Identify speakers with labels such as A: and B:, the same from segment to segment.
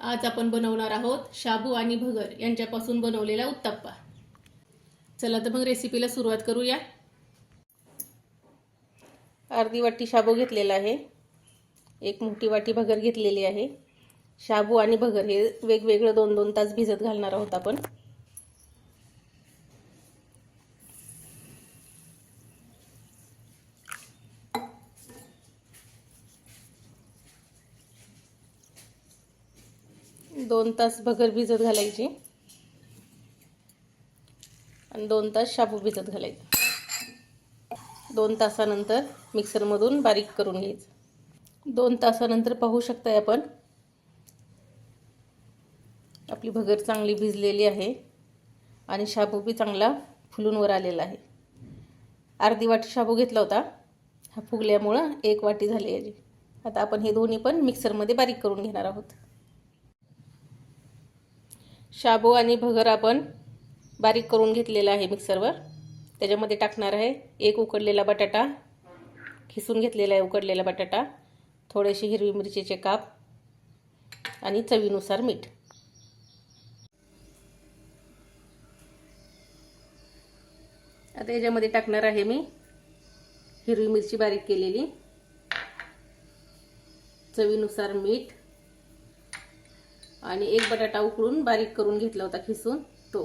A: आज आपण बनवणार आहोत शाबू आणि भगर यांच्यापासून बनवलेला उत्तप्पा. चला तर मग रेसिपीला सुरुवात करूया. अर्धी वाटी शाबू घेतलेला आहे. एक मोठी वाटी भगर घेतलेली आहे. शाबू आणि भगर हे वेगवेगळं दोन दोन तास भिजत घालणार आहोत आपण. दोन तास भगर भिजत घालायची. आणि दोन तास शाबू भिजत घालायचे. दोन तासानंतर मिक्सरमधून बारीक करून घ्यायचं. दोन तासानंतर पाहू शकताय आपण. आपली भगर चांगली भिजलेली आहे. आणि शाबू बी चांगला फुलून वर आलेला आहे. अर्धी वाटी शाबू घेतला होता. हा फुगल्यामुळं एक वाटी झाली याची. आता आपण हे दोन्ही पण मिक्सरमध्ये बारीक करून घेणार आहोत. शाबू आणि भगर आपण बारीक करून घेतलेला आहे मिक्सरवर. त्याच्यामध्ये टाकणार आहे एक उकडलेला बटाटा खिसून घेतलेला आहे उकडलेला बटाटा थोडेसे हिरवी मिरचीचे काप आणि चवीनुसार मीठ. आता याच्यामध्ये टाकणार आहे मी हिरवी मिरची बारीक केलेली. चवीनुसार मीठ. आणि एक बटाटा उकळून बारीक करून घेतला होता खिसून तो.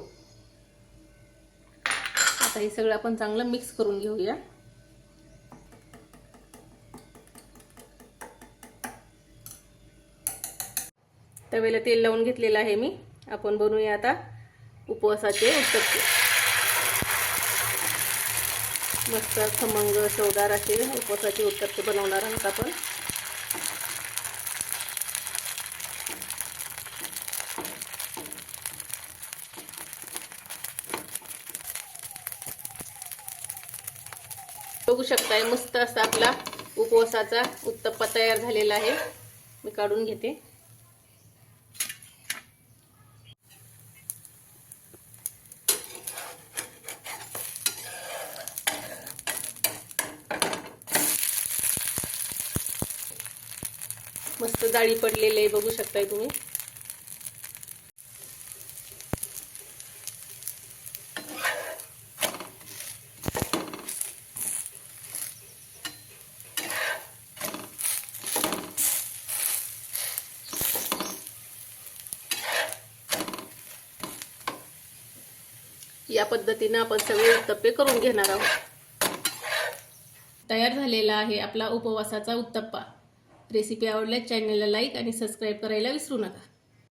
A: आता हे सगळं आपण चांगलं मिक्स करून घेऊया. तवेला तेल लावून घेतलेलं आहे मी. आपण बनवूया आता उपवासाचे उत्तप्पे मस्त खमंग चवदार असे उपवासाचे उत्तप्पे बनवणार आहोत आपण. बघू शकताय मस्त असा आपला उपवासाचा उत्तप्पा तयार झालेला आहे. मी काढून घेते. मस्त जाळी पडलेली आहे बघू शकताय तुम्ही. या पद्धतीने आपण सगळे उत्तप्पे करून घेणार आहोत. तयार झालेला आहे आपला उपवासाचा उत्तप्पा. रेसिपी आवडल्यास चॅनलला लाईक आणि सबस्क्राईब करायला विसरू नका.